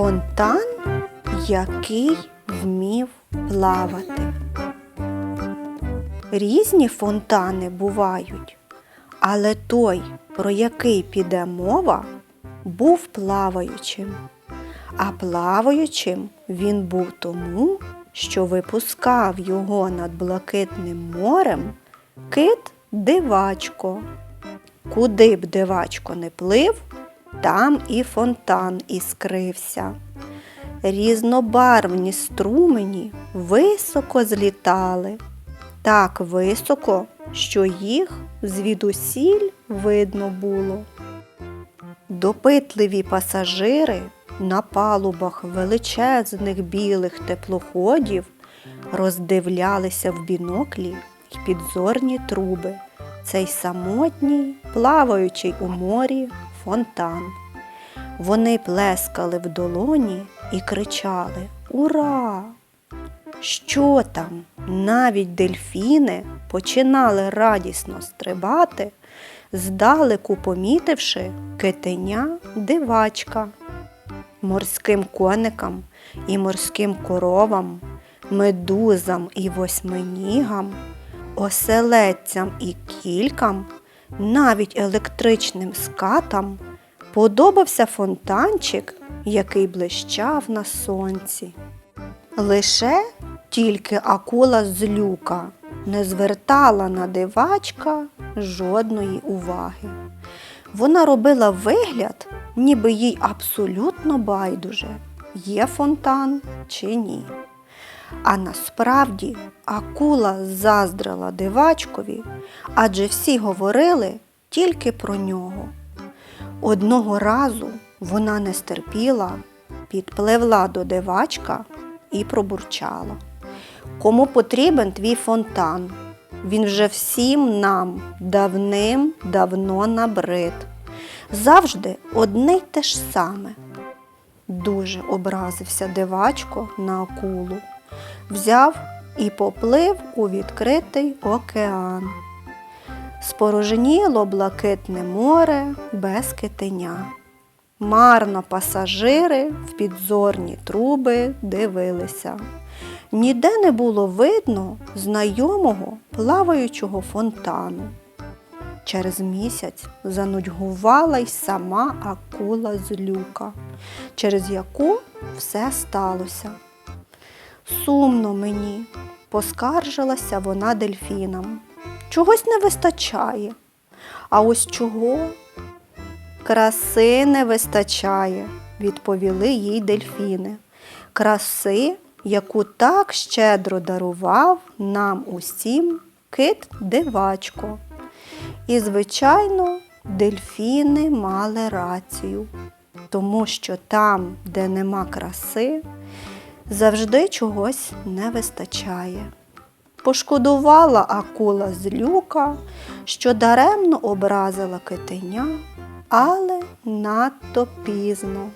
Фонтан, який вмів плавати. Різні фонтани бувають, але той, про який піде мова, був плаваючим. А плаваючим він був тому, що випускав його над блакитним морем кит дивачко. Куди б дивачко не плив, там і фонтан іскрився. Різнобарвні струмені високо злітали, так високо, що їх звідусіль видно було. Допитливі пасажири на палубах величезних білих теплоходів роздивлялися в біноклі й підзорні труби цей самотній, плаваючий у морі фонтан. Вони плескали в долоні і кричали Ура! Що там? Навіть дельфіни починали радісно стрибати, здалеку помітивши китеня дивачка. Морським коникам і морським коровам, медузам і восьминігам, оселедцям і кількам, навіть електричним скатам подобався фонтанчик, який блищав на сонці. Лише тільки акула з люка не звертала на дивачка жодної уваги. Вона робила вигляд, ніби їй абсолютно байдуже, є фонтан чи ні. А насправді акула заздрила дивачкові, адже всі говорили тільки про нього. Одного разу вона не стерпіла, підпливла до дивачка і пробурчала. Кому потрібен твій фонтан? Він вже всім нам давним-давно набрид. Завжди одне й те ж саме. Дуже образився дивачко на акулу. Взяв і поплив у відкритий океан. Спорожніло блакитне море без китеня. Марно пасажири в підзорні труби дивилися. Ніде не було видно знайомого плаваючого фонтану. Через місяць занудьгувала й сама акула з люка, через яку все сталося. Сумно мені, поскаржилася вона дельфінам. Чогось не вистачає. А ось чого? Краси не вистачає, відповіли їй дельфіни. Краси, яку так щедро дарував нам усім кит дивачко. І, звичайно, дельфіни мали рацію, тому що там, де нема краси, завжди чогось не вистачає. Пошкодувала акула з люка, що даремно образила китеня, але надто пізно.